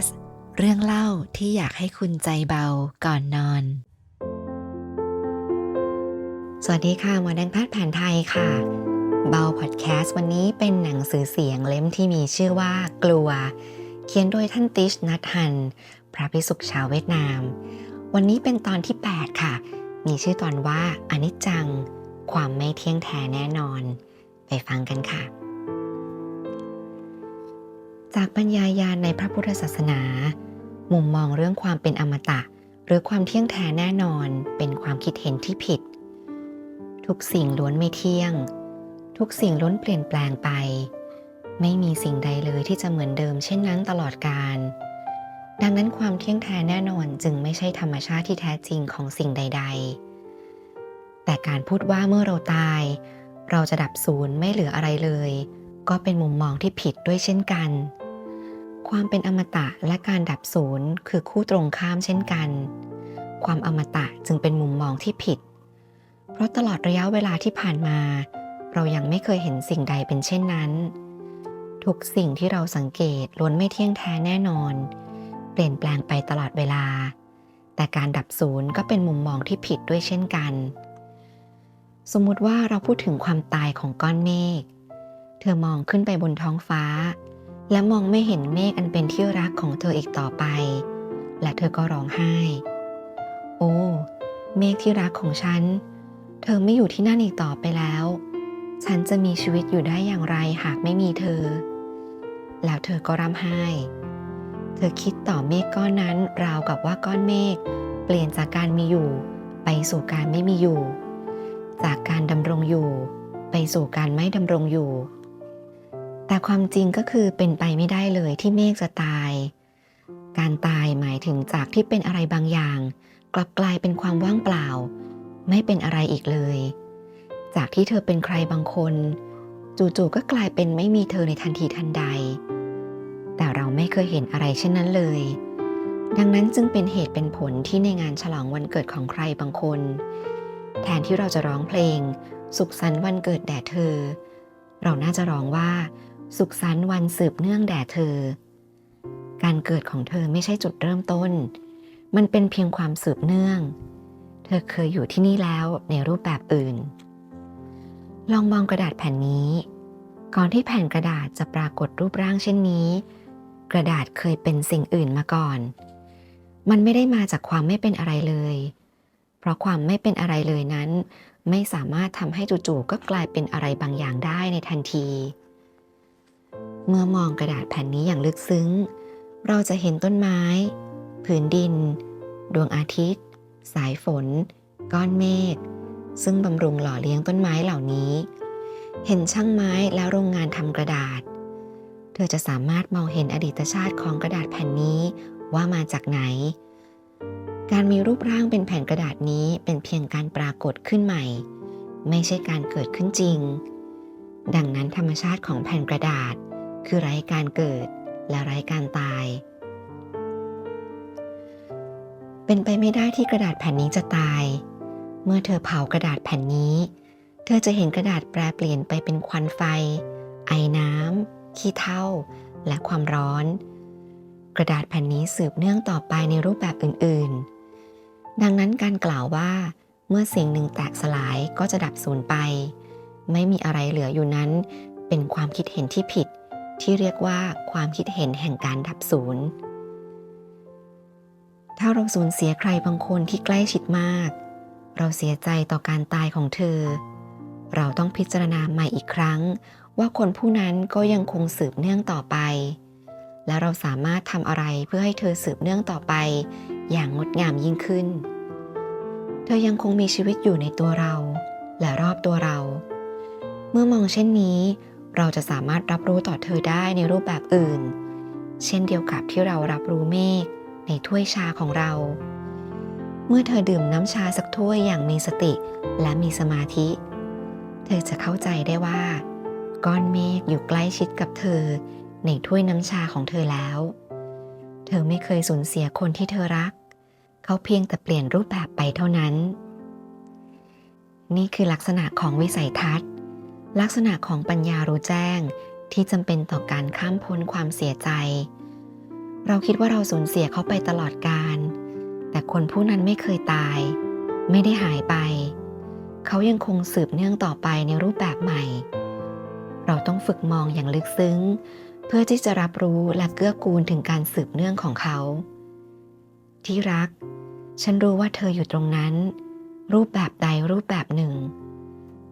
สต์ เรื่องเล่าที่อยากให้คุณใจเบาก่อนนอน สวัสดีค่ะหมอแดงแพทย์แผนไทยค่ะ เบาพอดแคสต์วันนี้เป็นหนังสือเสียงเล่มที่มีชื่อว่ากลัว เขียนโดยท่านติชนัทฮัน พระภิกษุชาวเวียดนาม วันนี้เป็นตอนที่ 8 ค่ะ มีชื่อตอนว่าอนิจจัง ความไม่เที่ยงแท้แน่นอน ไปฟังกันค่ะ จากปัญญายาณในพระพุทธศาสนา มุมมองเรื่องความเป็นอมตะ หรือความเที่ยงแท้แน่นอนเป็นความคิดเห็นที่ผิด ทุกสิ่งล้วนไม่เที่ยง ทุกสิ่งล้วนเปลี่ยนแปลงไป ไม่มีสิ่งใดเลยที่จะเหมือนเดิมเช่นนั้นตลอดกาลดังนั้นความเที่ยงแท้แน่นอนจึงไม่ใช่ธรรมชาติที่แท้จริงของสิ่งใด ๆ แต่การพูดว่าเมื่อเราตาย เราจะดับศูนย์ไม่เหลืออะไรเลย ก็เป็นมุมมองที่ผิดด้วยเช่นกัน ความเป็นอมตะและการดับศูนย์คือคู่ตรงข้ามเช่นกัน ความอมตะจึงเป็นมุมมองที่ผิด เพราะตลอดระยะเวลาที่ผ่านมา เรายังไม่เคยเห็นสิ่งใดเป็นเช่นนั้น ทุกสิ่งที่เราสังเกตล้วนไม่เที่ยงแท้แน่นอน เปลี่ยนแปลงไปตลอดเวลา แต่การดับศูนย์ก็เป็นมุมมองที่ผิดด้วยเช่นกัน สมมุติว่าเราพูดถึงความตายของก้อนเมฆ เธอมองขึ้นไปบนท้องฟ้า และมองไม่เห็นเมฆอันเป็นที่รักของเธออีกต่อไป และเธอก็ร้องไห้ โอ้ เมฆที่รักของฉัน เธอไม่อยู่ที่นั่นอีกต่อไปแล้ว ฉันจะมีชีวิตอยู่ได้อย่างไรหากไม่มีเธอ แล้วเธอก็ร่ำไห้ เธอคิดต่อเมฆก้อนนั้นราวกับว่าก้อนเมฆเปลี่ยนจากการมีอยู่ ไปสู่การไม่มีอยู่ จากการดำรงอยู่ ไปสู่การไม่ดำรงอยู่ แต่ความจริงก็คือเป็นไปไม่ได้เลยที่เมฆจะตาย การตายหมายถึงจากที่เป็นอะไรบางอย่าง กลับกลายเป็นความว่างเปล่า ไม่เป็นอะไรอีกเลย จากที่เธอเป็นใครบางคน จู่ๆก็กลายเป็นไม่มีเธอในทันทีทันใด แต่เราไม่เคยเห็นอะไรเช่นนั้นเลย ดังนั้นจึงเป็นเหตุเป็นผลที่ในงานฉลองวันเกิดของใครบางคน แทนที่เราจะร้องเพลง สุขสันต์วันเกิดแด่เธอ เราน่าจะร้องว่า สุขสันต์วันสืบเนื่องแด่เธอ การเกิดของเธอไม่ใช่จุดเริ่มต้น มันเป็นเพียงความสืบเนื่อง เธอเคยอยู่ที่นี่แล้วในรูปแบบอื่น ลองมองกระดาษแผ่นนี้ ก่อนที่แผ่นกระดาษจะปรากฏรูปร่างเช่นนี้ กระดาษเคยเป็นสิ่งอื่นมาก่อน มันไม่ได้มาจากความไม่เป็นอะไรเลย เพราะความไม่เป็นอะไรเลยนั้น ไม่สามารถทำให้จู่ๆก็กลายเป็นอะไรบางอย่างได้ในทันที เมื่อมองกระดาษแผ่นนี้อย่างลึกซึ้ง เราจะเห็นต้นไม้ ผืนดิน ดวงอาทิตย์ สายฝน ก้อนเมฆ ซึ่งบำรุงหล่อเลี้ยงต้นไม้เหล่านี้ เห็นช่างไม้และโรงงานทำกระดาษ เธอจะสามารถมองเห็นอดีตชาติของกระดาษแผ่นนี้ว่ามาจากไหน การมีรูปร่างเป็นแผ่นกระดาษนี้เป็นเพียงการปรากฏขึ้นใหม่ ไม่ใช่การเกิดขึ้นจริง ดังนั้นธรรมชาติของแผ่นกระดาษ คือไร้การเกิดและไร้การตาย เป็นไปไม่ได้ที่กระดาษแผ่นนี้จะตาย เมื่อเธอเผากระดาษแผ่นนี้ เธอจะเห็นกระดาษแปรเปลี่ยนไปเป็นควันไฟ ไอน้ำขี้เถ้า และความร้อน กระดาษแผ่นนี้สืบเนื่องต่อไปในรูปแบบอื่นๆ ดังนั้นการกล่าวว่า เมื่อสิ่งหนึ่งแตกสลายก็จะดับสูญไป ไม่มีอะไรเหลืออยู่นั้นเป็นความคิดเห็นที่ผิด ที่เรียกว่าความคิดเห็นแห่งการดับสูญถ้าเราสูญเสียใครบางคนที่ใกล้ชิดมาก เราเสียใจต่อการตายของเธอ เราต้องพิจารณาใหม่อีกครั้ง ว่าคนผู้นั้นก็ยังคงสืบเนื่องต่อไป และเราสามารถทำอะไรเพื่อให้เธอสืบเนื่องต่อไป อย่างงดงามยิ่งขึ้น เธอยังคงมีชีวิตอยู่ในตัวเรา และรอบตัวเรา เมื่อมองเช่นนี้ เราจะสามารถรับรู้ต่อเธอได้ในรูปแบบอื่น เช่นเดียวกับที่เรารับรู้เมฆในถ้วยชาของเรา เมื่อเธอดื่มน้ำชาสักถ้วยอย่างมีสติและมีสมาธิ เธอจะเข้าใจได้ว่า ก้อนเมฆอยู่ใกล้ชิดกับเธอ ในถ้วยน้ำชาของเธอแล้ว เธอไม่เคยสูญเสียคนที่เธอรัก เขาเพียงแต่เปลี่ยนรูปแบบไปเท่านั้น นี่คือลักษณะของวิสัยทัศน์ ลักษณะของปัญญารู้แจ้งที่จำเป็นต่อการข้ามพ้นความเสียใจ เราคิดว่าเราสูญเสียเขาไปตลอดกาลแต่คนผู้นั้นไม่เคยตาย ไม่ได้หายไป เขายังคงสืบเนื่องต่อไปในรูปแบบใหม่ เราต้องฝึกมองอย่างลึกซึ้ง เพื่อที่จะรับรู้และเกื้อกูลถึงการสืบเนื่องของเขา ที่รัก ฉันรู้ว่าเธออยู่ตรงนั้น รูปแบบใดรูปแบบหนึ่ง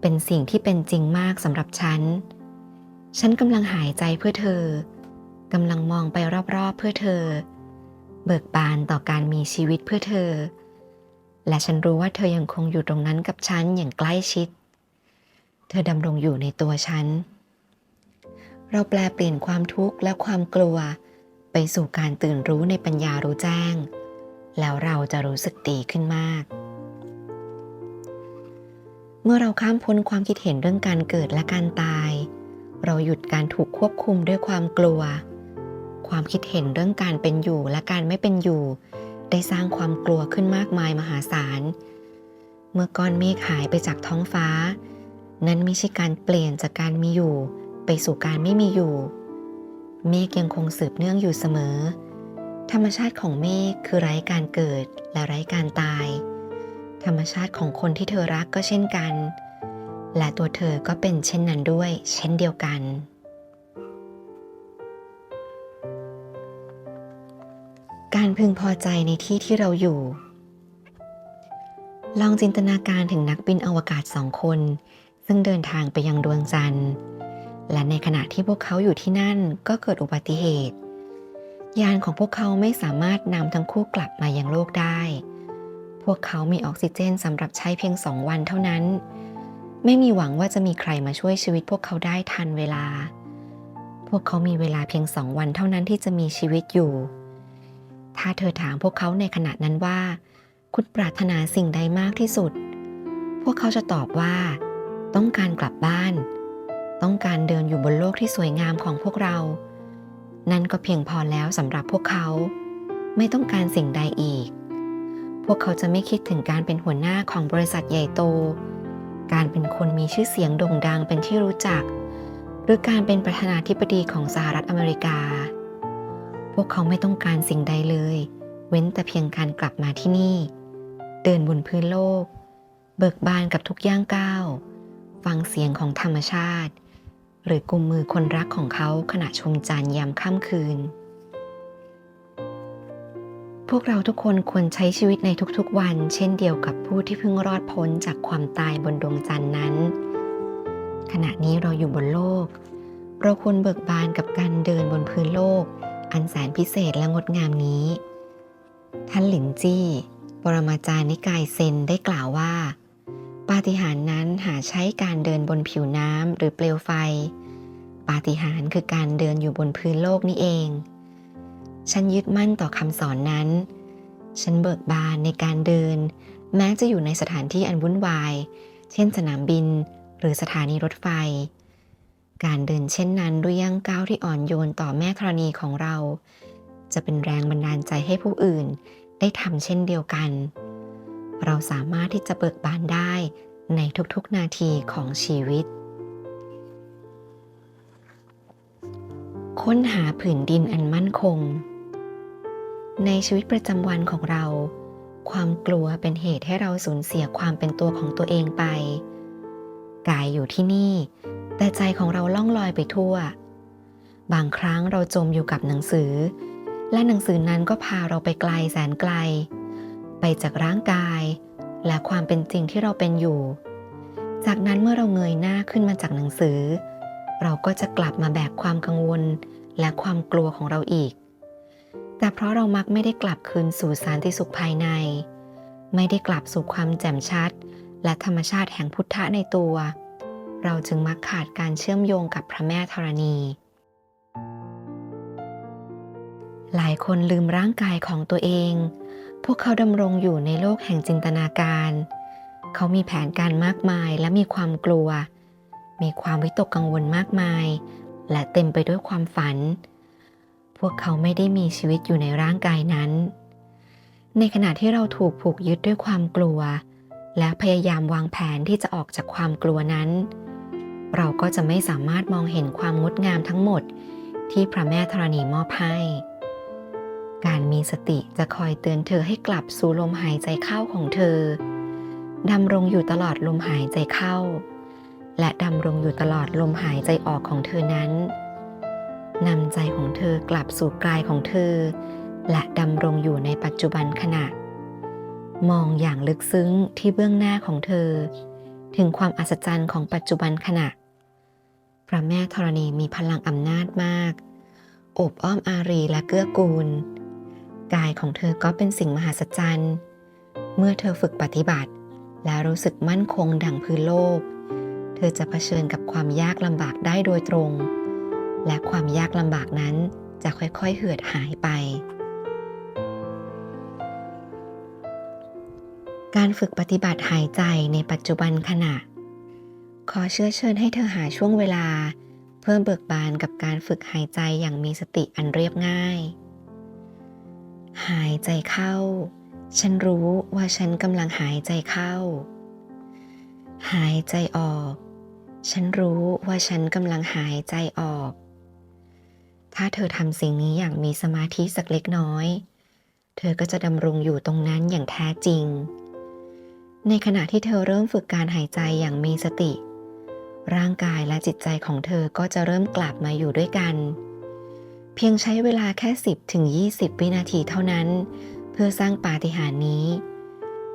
เป็นสิ่งที่เป็นจริงมากสำหรับฉัน ฉันกำลังหายใจเพื่อเธอกำลังมองไปรอบๆเพื่อเธอ เบิกบานต่อการมีชีวิตเพื่อเธอ และฉันรู้ว่าเธอยังคงอยู่ตรงนั้นกับฉันอย่างใกล้ชิด เธอดำรงอยู่ในตัวฉัน เราแปลเปลี่ยนความทุกข์และความกลัวไปสู่การตื่นรู้ในปัญญารู้แจ้ง แล้วเราจะรู้สึกดีขึ้นมาก เมื่อเราข้ามพ้นความคิดเห็นเรื่องการเกิดและการตาย เราหยุดการถูกควบคุมด้วยความกลัว ความคิดเห็นเรื่องการเป็นอยู่และการไม่เป็นอยู่ ได้สร้างความกลัวขึ้นมากมายมหาศาล เมื่อก้อนเมฆหายไปจากท้องฟ้า นั้นไม่ใช่การเปลี่ยนจากการมีอยู่ ไปสู่การไม่มีอยู่ เมฆยังคงสืบเนื่องอยู่เสมอ ธรรมชาติของเมฆคือไร้การเกิดและไร้การตาย ธรรมชาติของคนที่เธอรักก็เช่นกัน และตัวเธอก็เป็นเช่นนั้นด้วย เช่นเดียวกัน การพึงพอใจในที่ที่เราอยู่ ลองจินตนาการถึงนักบินอวกาศสองคน ซึ่งเดินทางไปยังดวงจันทร์ และในขณะที่พวกเขาอยู่ที่นั่นก็เกิดอุบัติเหตุ ยานของพวกเขาไม่สามารถนำทั้งคู่กลับมายังโลกได้ พวกเขามีออกซิเจนสำหรับใช้เพียงสองวันเท่านั้น ไม่มีหวังว่าจะมีใครมาช่วยชีวิตพวกเขาได้ทันเวลา พวกเขามีเวลาเพียงสองวันเท่านั้นที่จะมีชีวิตอยู่ ถ้าเธอถามพวกเขาในขณะนั้นว่า คุณปรารถนาสิ่งใดมากที่สุด พวกเขาจะตอบว่า ต้องการกลับบ้าน ต้องการเดินอยู่บนโลกที่สวยงามของพวกเรา นั่นก็เพียงพอแล้วสำหรับพวกเขา ไม่ต้องการสิ่งใดอีก พวกเขาจะไม่คิดถึงการเป็นหัวหน้าของบริษัทใหญ่โต การเป็นคนมีชื่อเสียงโด่งดังเป็นที่รู้จัก หรือการเป็นประธานาธิบดีของสหรัฐอเมริกา พวกเขาไม่ต้องการสิ่งใดเลย เว้นแต่เพียงการกลับมาที่นี่ เดินบนพื้นโลก เบิกบานกับทุกย่างก้าว ฟังเสียงของธรรมชาติ หรือกุมมือคนรักของเขาขณะชมจันทร์ยามค่ำคืน พวกเราทุกคนควรใช้ชีวิตในทุกๆวัน เช่นเดียวกับผู้ที่เพิ่งรอดพ้นจากความตายบนดวงจันทร์นั้น ขณะนี้เราอยู่บนโลก เราควรเบิกบานกับการเดินบนพื้นโลก อันแสนพิเศษและงดงามนี้ ท่านหลินจี้ ปรมาจารย์นิกายเซนได้กล่าวว่า ปาฏิหาริย์นั้นหาใช้การเดินบนผิวน้ำหรือเปลวไฟ ปาฏิหาริย์คือการเดินอยู่บนพื้นโลกนี่เอง ฉันยึดมั่นต่อคำสอนนั้น ฉันเบิกบานในการเดิน แม้จะอยู่ในสถานที่อันวุ่นวาย เช่นสนามบิน หรือสถานีรถไฟ การเดินเช่นนั้นด้วยย่างก้าวที่อ่อนโยนต่อแม่ธรณีของเรา จะเป็นแรงบันดาลใจให้ผู้อื่นได้ทำเช่นเดียวกัน เราสามารถที่จะเบิกบานได้ในทุกๆนาทีของชีวิต ค้นหาผืนดินอันมั่นคง ในชีวิตประจำวันของเรา ความกลัวเป็นเหตุให้เราสูญเสียความเป็นตัวของตัวเองไป กายอยู่ที่นี่ แต่ใจของเราล่องลอยไปทั่ว บางครั้งเราจมอยู่กับหนังสือ และหนังสือนั้นก็พาเราไปไกลแสนไกล ไปจากร่างกาย และความเป็นจริงที่เราเป็นอยู่ จากนั้นเมื่อเราเงยหน้าขึ้นมาจากหนังสือ เราก็จะกลับมาแบกความกังวลและความกลัวของเราอีก แต่เพราะเรามักไม่ได้กลับคืนสู่สารติสุขภายใน ไม่ได้กลับสู่ความแจ่มชัด และธรรมชาติแห่งพุทธะในตัว เราจึงมักขาดการเชื่อมโยงกับพระแม่ธรณี หลายคนลืมร่างกายของตัวเอง พวกเขาดำรงอยู่ในโลกแห่งจินตนาการ เขามีแผนการมากมายและมีความกลัว มีความวิตกกังวลมากมาย และเต็มไปด้วยความฝันพ วกเขาไม่ได้มีชีวิตอยู่ในร่างกายนั้น ในขณะที่เราถูกผูกยึดด้วยความกลัว และพยายามวางแผนที่จะออกจากความกลัวนั้น เราก็จะไม่สามารถมองเห็นความงดงามทั้งหมดที่พระแม่ธรณีมอบให้ การมีสติจะคอยเตือนเธอให้กลับสู่ลมหายใจเข้าของเธอ ดำรงอยู่ตลอดลมหายใจเข้า และดำรงอยู่ตลอดลมหายใจออกของเธอนั้น นำใจของเธอกลับสู่กายของเธอ และดำรงอยู่ในปัจจุบันขณะ มองอย่างลึกซึ้งที่เบื้องหน้าของเธอ ถึงความอัศจรรย์ของปัจจุบันขณะ พระแม่ธรณีมีพลังอำนาจมาก อบอ้อมอารีและเกื้อกูล กายของเธอก็เป็นสิ่งมหัศจรรย์ เมื่อเธอฝึกปฏิบัติ และรู้สึกมั่นคงดังพื้นโลก เธอจะเผชิญกับความยากลำบากได้โดยตรง และความยากลำบากนั้นจะค่อยๆ เหือดหายไป การฝึกปฏิบัติหายใจในปัจจุบันขณะ ขอเชื้อเชิญให้เธอหาช่วงเวลา เพื่อเบิกบานกับการฝึกหายใจอย่างมีสติอันเรียบง่าย หายใจเข้า ฉันรู้ว่าฉันกำลังหายใจเข้า หายใจออก ฉันรู้ว่าฉันกำลังหายใจออก ถ้าเธอทำสิ่งนี้อย่างมีสมาธิสักเล็กน้อย เธอก็จะดำรงอยู่ตรงนั้นอย่างแท้จริง ในขณะที่เธอเริ่มฝึกการหายใจอย่างมีสติ ร่างกายและจิตใจของเธอก็จะเริ่มกลับมาอยู่ด้วยกัน เพียงใช้เวลาแค่ 10ถึง20 วินาทีเท่านั้น เพื่อสร้างปาฏิหาริย์นี้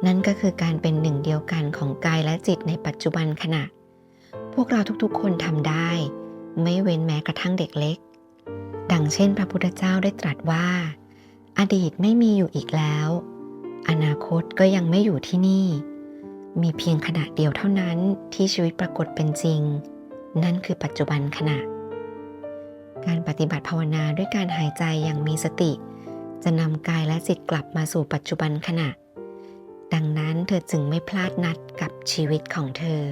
นั่นก็คือการเป็นหนึ่งเดียวกันของกายและจิตในปัจจุบันขณะ พวกเราทุกๆ คนทำได้ ไม่เว้นแม้กระทั่งเด็กเล็ก ดังเช่นพระพุทธเจ้าได้ตรัสว่า อดีตไม่มีอยู่อีกแล้ว อนาคตก็ยังไม่อยู่ที่นี่ มีเพียงขณะเดียวเท่านั้นที่ชีวิตปรากฏเป็นจริง นั่นคือปัจจุบันขณะ การปฏิบัติภาวนาด้วยการหายใจอย่างมีสติ จะนำกายและจิตกลับมาสู่ปัจจุบันขณะ ดังนั้นเธอจึงไม่พลาดนัดกับชีวิตของเธอ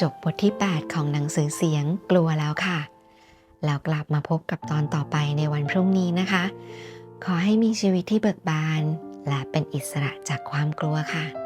จบบทที่ 8 ของหนังสือเสียงกลัวแล้วค่ะ แล้วกลับมาพบกับตอนต่อไปในวันพรุ่งนี้นะคะ ขอให้มีชีวิตที่เบิกบาน และเป็นอิสระจากความกลัวค่ะ